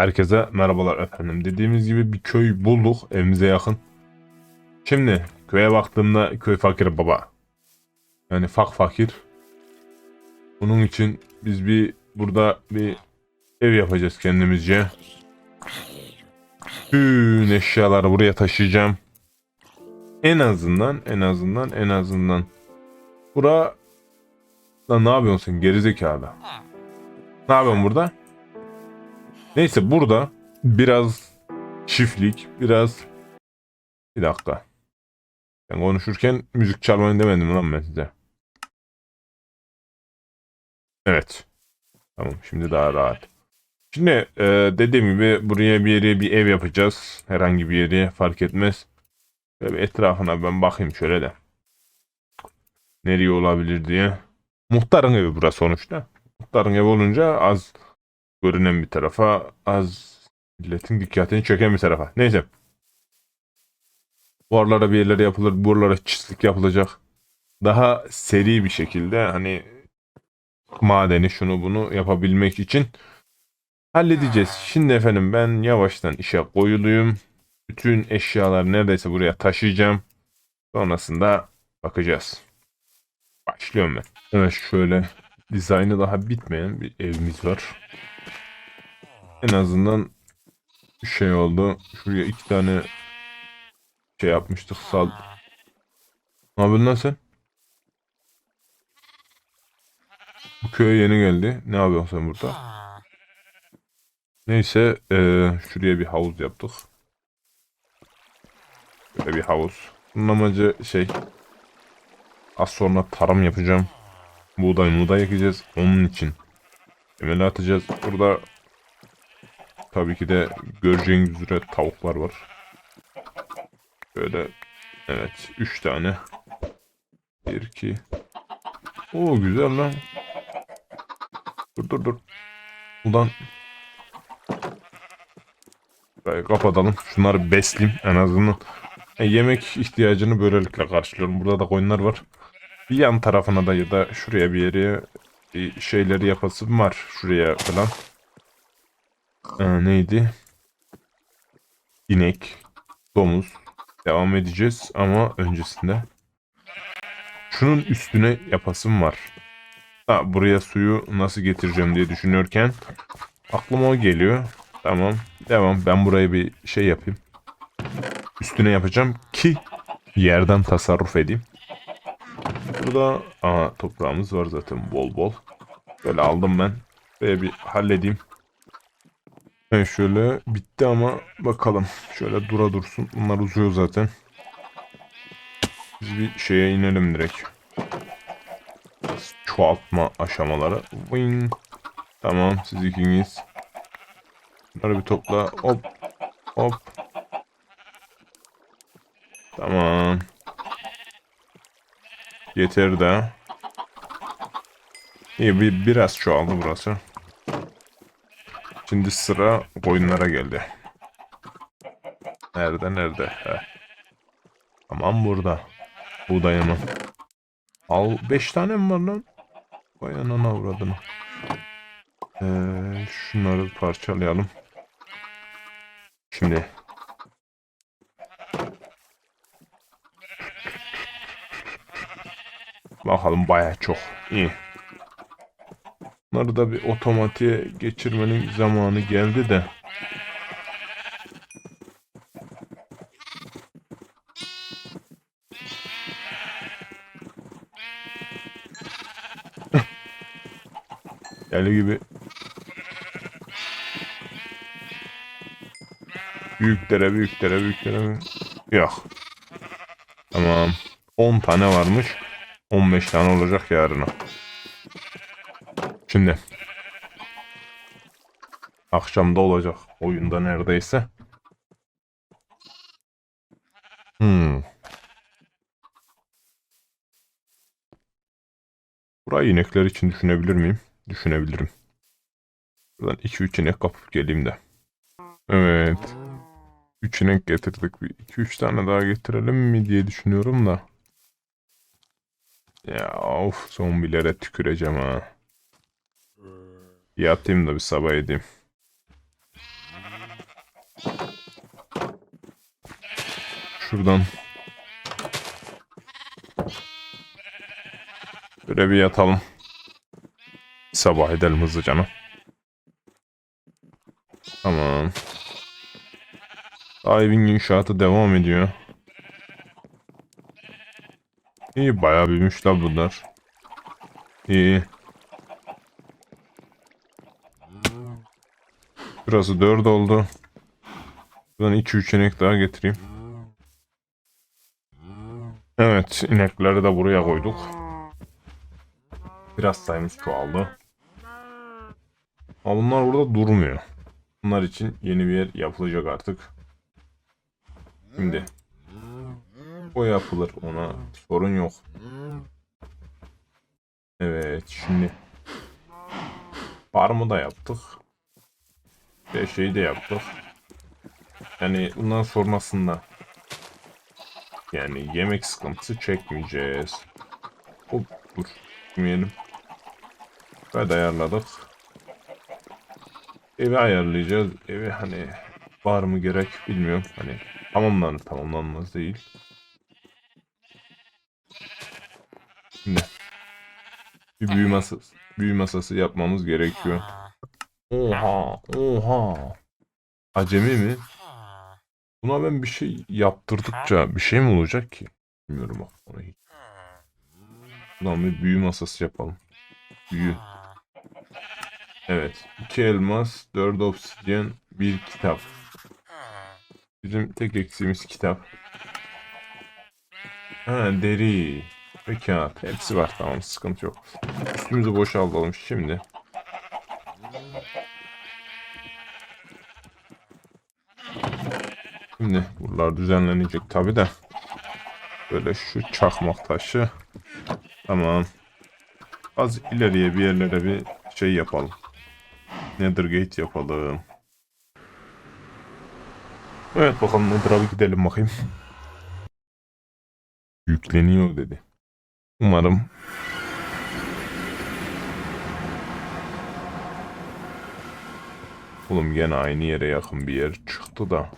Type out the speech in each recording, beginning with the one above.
Herkese merhabalar efendim. Dediğimiz gibi bir köy bulduk evimize yakın. Şimdi köye baktığımda köy fakir baba. Yani fak fakir. Bunun için biz bir burada bir ev yapacağız kendimizce. Bütün eşyaları buraya taşıyacağım. En azından en azından en azından. Bura Lan ne yapıyorsun sen gerizekalı? Ne yapıyorsun burada? Neyse burada biraz çiftlik, biraz... Bir dakika. Ben konuşurken müzik çalmayın demedim lan ben size. Evet. Tamam şimdi daha rahat. Şimdi e, dediğim gibi buraya bir yere bir ev yapacağız. Herhangi bir yere fark etmez. Böyle etrafına ben bakayım şöyle de. Nereye olabilir diye. Muhtarın evi burası sonuçta. Muhtarın evi olunca az görünen bir tarafa, az milletin dikkatini çeken bir tarafa. Neyse. Bu aralara bir yerlere yapılır, buralara çiftlik yapılacak. Daha seri bir şekilde hani madeni şunu bunu yapabilmek için halledeceğiz. Şimdi efendim ben yavaştan işe koyuluyum. Bütün eşyalar neredeyse buraya taşıyacağım. Sonrasında bakacağız. Başlıyorum ben. Evet şöyle dizaynı daha bitmeyen bir evimiz var. En azından şey oldu. Şuraya iki tane şey yapmıştık. Sal. Ne yapıyorsun lan sen? Bu köye yeni geldi. Ne yapıyorsun sen burada? Neyse eee, şuraya bir havuz yaptık. Böyle bir havuz. Bunun amacı şey az sonra tarım yapacağım. Buğday buğday ekeceğiz. Onun için temeli atacağız. Burada tabii ki de göreceğiniz üzere tavuklar var. Böyle evet 3 tane. 1 2 Oo güzel lan. Dur dur dur. Ulan Burayı kapatalım. Şunları besleyeyim en azından. E, yemek ihtiyacını böylelikle karşılıyorum. Burada da koyunlar var. Bir yan tarafına da ya da şuraya bir yere şeyleri yapasım var. Şuraya falan. Ee, neydi? İnek, domuz. Devam edeceğiz ama öncesinde şunun üstüne yapasım var. Ha, buraya suyu nasıl getireceğim diye düşünürken aklıma o geliyor. Tamam. Devam. Ben buraya bir şey yapayım. Üstüne yapacağım ki yerden tasarruf edeyim. Burada aha, toprağımız var zaten bol bol. Böyle aldım ben. Ve bir halledeyim. Evet şöyle bitti ama bakalım. Şöyle dura dursun. Bunlar uzuyor zaten. Biz bir şeye inelim direkt. Çoğaltma aşamaları. Wing. Tamam siz ikiniz. Bunları bir topla. Hop. Hop. Tamam. Yeter de. İyi bir biraz çoğaldı burası. Şimdi sıra koyunlara geldi. Nerede nerede? Heh. Tamam burada. Buğdayımı. Al 5 tane mi var lan? Vay anana uğradığını. Ee, şunları parçalayalım. Şimdi. Bakalım baya çok. İyi. Bunları da bir otomatiğe geçirmenin zamanı geldi de. Deli gibi. Büyüklere büyüklere büyüklere. Yok. Tamam. 10 tane varmış. 15 tane olacak yarına. Şimdi. Akşamda olacak. Oyunda neredeyse. Hmm. Burayı inekler için düşünebilir miyim? Düşünebilirim. Buradan 2-3 inek kapıp geleyim de. Evet. 3 inek getirdik. Bir 2-3 tane daha getirelim mi diye düşünüyorum da. Ya of zombilere tüküreceğim ha. Yatayım da bir sabah edeyim. Şuradan. Böyle bir yatalım. Sabah edelim hızlıca. Tamam. Daha evin inşaatı devam ediyor. İyi bayağı büyümüşler bunlar. İyi. Burası 4 oldu. Buradan 2-3 inek daha getireyim. Evet inekleri de buraya koyduk. Biraz sayımız çoğaldı. Ama bunlar burada durmuyor. Bunlar için yeni bir yer yapılacak artık. Şimdi o yapılır ona sorun yok. Evet şimdi farmı da yaptık. Ve şeyi de yaptık. Yani bundan sonrasında yani yemek sıkıntısı çekmeyeceğiz. Hop dur gitmeyelim. Ve ayarladık. Evi ayarlayacağız. Evi hani var mı gerek bilmiyorum. Hani tamamlanır tamamlanmaz değil. Şimdi bir büyü masası, büyü masası yapmamız gerekiyor. Oha, oha. Acemi mi? Buna ben bir şey yaptırdıkça bir şey mi olacak ki? Bilmiyorum bak onu hiç. Ulan bir büyü masası yapalım. Büyü. Evet. iki elmas, dört obsidyen, bir kitap. Bizim tek eksiğimiz kitap. Ha deri ve kağıt. Hepsi var tamam sıkıntı yok. Üstümüzü boşaltalım şimdi. Şimdi buralar düzenlenecek tabi de. Böyle şu çakmak taşı. Tamam. Az ileriye bir yerlere bir şey yapalım. Nethergate yapalım. Evet bakalım Nether'a bir gidelim bakayım. Yükleniyor dedi. Umarım Oğlum gene aynı yere yakın bir yer çıktı da.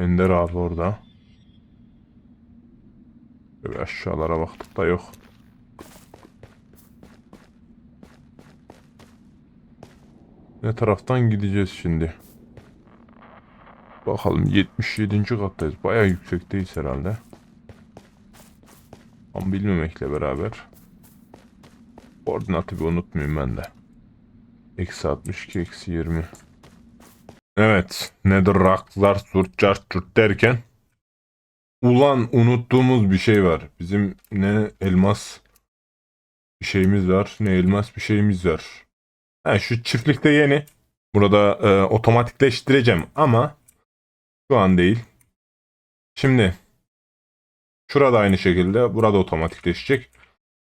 Ender abi orada. Böyle aşağılara baktık da yok. Ne taraftan gideceğiz şimdi? Bakalım 77. kattayız. Baya yüksekteyiz herhalde. Ama bilmemekle beraber. Koordinatı bir unutmayayım ben de. Eksi 62, eksi 20. Evet. Nedir raklar, surt, cart, curt derken. Ulan unuttuğumuz bir şey var. Bizim ne elmas bir şeyimiz var. Ne elmas bir şeyimiz var. Ha, şu çiftlikte yeni. Burada e, otomatikleştireceğim ama şu an değil. Şimdi şurada aynı şekilde burada otomatikleşecek.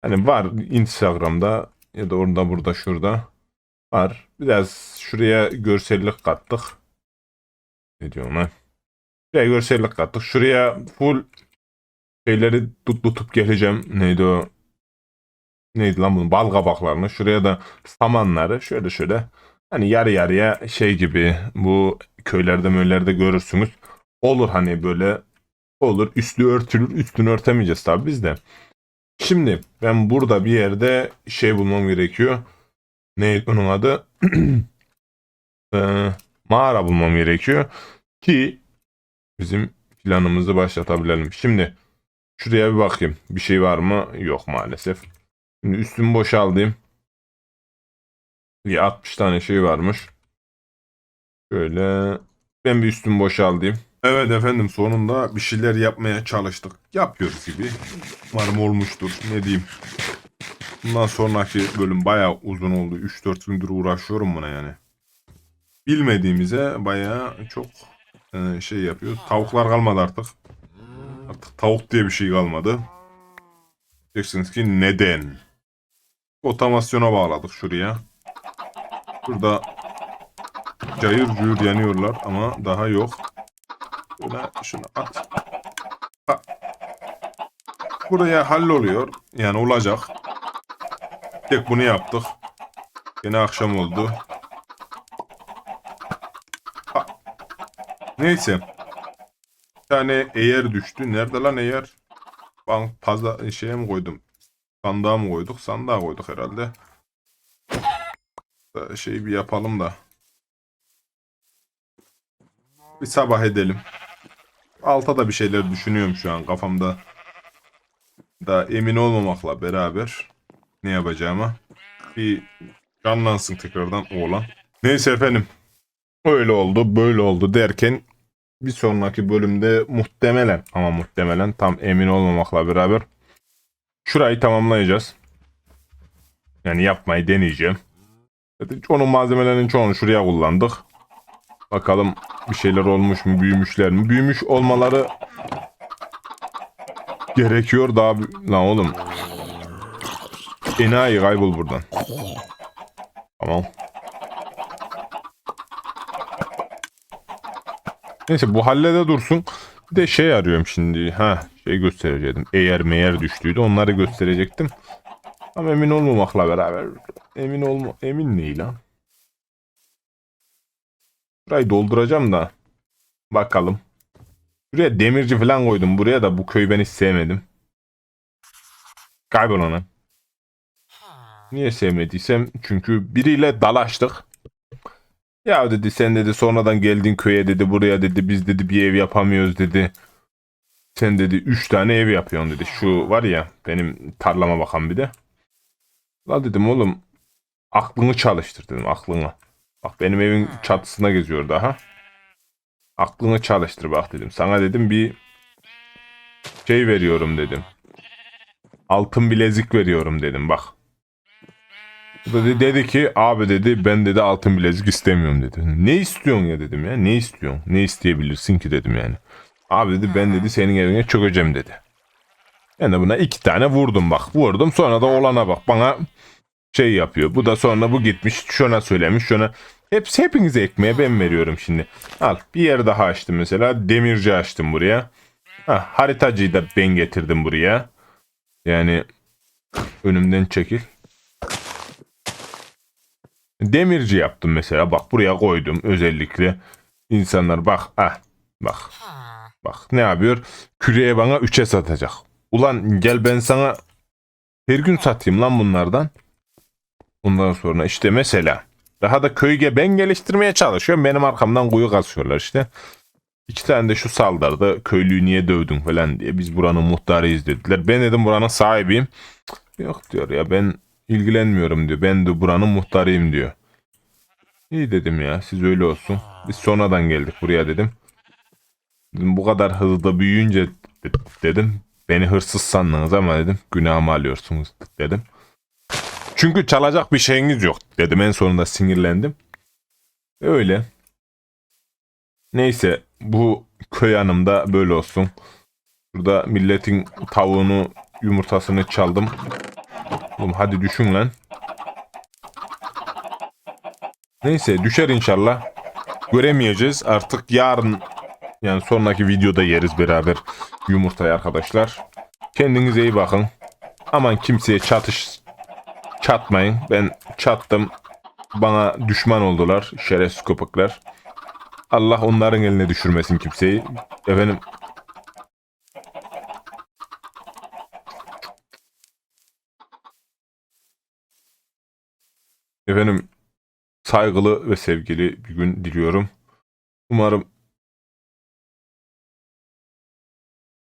Hani var Instagram'da ya da orada burada şurada var. Biraz şuraya görsellik kattık. Ne diyorum lan? Şuraya görsellik kattık. Şuraya full şeyleri tut tutup geleceğim. Neydi o? Neydi lan bunun? Bal kabaklarını. Şuraya da samanları. Şöyle şöyle. Hani yarı yarıya şey gibi bu köylerde möllerde görürsünüz. Olur hani böyle olur. Üstü örtülür. Üstünü örtemeyeceğiz tabii biz de. Şimdi ben burada bir yerde şey bulmam gerekiyor. Neydi onun adı? Ee, mağara bulmam gerekiyor. Ki bizim planımızı başlatabilelim. Şimdi şuraya bir bakayım. Bir şey var mı? Yok maalesef. Şimdi üstümü boşaltayım. Bir 60 tane şey varmış. Şöyle ben bir üstümü boşaltayım. Evet efendim sonunda bir şeyler yapmaya çalıştık. Yapıyoruz gibi. Umarım olmuştur. Ne diyeyim. Bundan sonraki bölüm bayağı uzun oldu. 3-4 gündür uğraşıyorum buna yani. Bilmediğimize bayağı çok e, şey yapıyor. Tavuklar kalmadı artık. Artık tavuk diye bir şey kalmadı. Diyeceksiniz ki neden? Otomasyona bağladık şuraya. Burada cayır cayır yanıyorlar ama daha yok. Böyle şunu at. Ha. Buraya halloluyor. Yani olacak. Tek bunu yaptık. Yine akşam oldu. Ha. Neyse. Bir tane eğer düştü. Nerede lan eğer? Ben fazla şeye mi koydum? Sandığa mı koyduk? Sandığa koyduk herhalde. Şeyi bir yapalım da. Bir sabah edelim. Alta da bir şeyler düşünüyorum şu an kafamda. Da emin olmamakla beraber ne yapacağıma bir canlansın tekrardan oğlan. Neyse efendim. Öyle oldu böyle oldu derken bir sonraki bölümde muhtemelen ama muhtemelen tam emin olmamakla beraber şurayı tamamlayacağız. Yani yapmayı deneyeceğim. Onun malzemelerinin çoğunu şuraya kullandık. Bakalım bir şeyler olmuş mu, büyümüşler mi? Büyümüş olmaları gerekiyor daha... Lan oğlum. Enayi kaybol buradan. Tamam. Neyse bu hallede dursun. Bir de şey arıyorum şimdi. Ha şey gösterecektim. Eğer meğer düştüydü onları gösterecektim. Ama emin olmamakla beraber emin olma emin değil lan. Burayı dolduracağım da bakalım. Buraya demirci falan koydum. Buraya da bu köyü ben hiç sevmedim. Kaybol ona. Niye sevmediysem çünkü biriyle dalaştık. Ya dedi sen dedi sonradan geldin köye dedi buraya dedi biz dedi bir ev yapamıyoruz dedi. Sen dedi 3 tane ev yapıyorsun dedi. Şu var ya benim tarlama bakan bir de. La dedim oğlum aklını çalıştır dedim aklını. Bak benim evin çatısına geziyor daha. Aklını çalıştır bak dedim. Sana dedim bir şey veriyorum dedim. Altın bilezik veriyorum dedim bak. Dedi, dedi ki abi dedi ben dedi altın bilezik istemiyorum dedi. Ne istiyorsun ya dedim ya ne istiyorsun? Ne isteyebilirsin ki dedim yani. Abi dedi ben dedi senin evine çökeceğim dedi. Ben de buna iki tane vurdum bak. Vurdum sonra da olana bak bana şey yapıyor. Bu da sonra bu gitmiş şuna söylemiş şuna. Hepsi hepinize ekmeğe ben veriyorum şimdi. Al bir yer daha açtım mesela. Demirci açtım buraya. Ha, haritacıyı da ben getirdim buraya. Yani önümden çekil. Demirci yaptım mesela. Bak buraya koydum özellikle. İnsanlar bak ah bak. Bak ne yapıyor? Küreye bana 3'e satacak. Ulan gel ben sana her gün satayım lan bunlardan. Ondan sonra işte mesela daha da köyge ben geliştirmeye çalışıyorum. Benim arkamdan kuyu kazıyorlar işte. İki tane de şu saldırdı. Köylüyü niye dövdün falan diye. Biz buranın muhtarıyız dediler. Ben dedim buranın sahibiyim. Yok diyor ya ben ilgilenmiyorum diyor. Ben de buranın muhtarıyım diyor. İyi dedim ya siz öyle olsun. Biz sonradan geldik buraya dedim. Dedim bu kadar hızlı büyüyünce de- dedim. Beni hırsız sandınız ama dedim günahımı alıyorsunuz dedim. Çünkü çalacak bir şeyiniz yok dedim. En sonunda sinirlendim. Öyle. Neyse bu köy hanımda böyle olsun. Burada milletin tavuğunu yumurtasını çaldım. Oğlum hadi düşün lan. Neyse düşer inşallah. Göremeyeceğiz. Artık yarın yani sonraki videoda yeriz beraber yumurtayı arkadaşlar. Kendinize iyi bakın. Aman kimseye çatış çatmayın. Ben çattım. Bana düşman oldular. Şerefsiz köpekler. Allah onların eline düşürmesin kimseyi. Efendim Efendim saygılı ve sevgili bir gün diliyorum. Umarım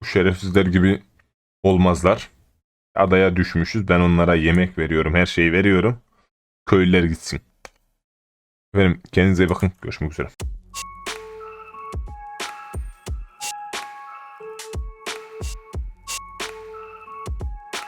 bu şerefsizler gibi olmazlar. Adaya düşmüşüz. Ben onlara yemek veriyorum. Her şeyi veriyorum. Köylüler gitsin. Efendim kendinize bakın. Görüşmek üzere.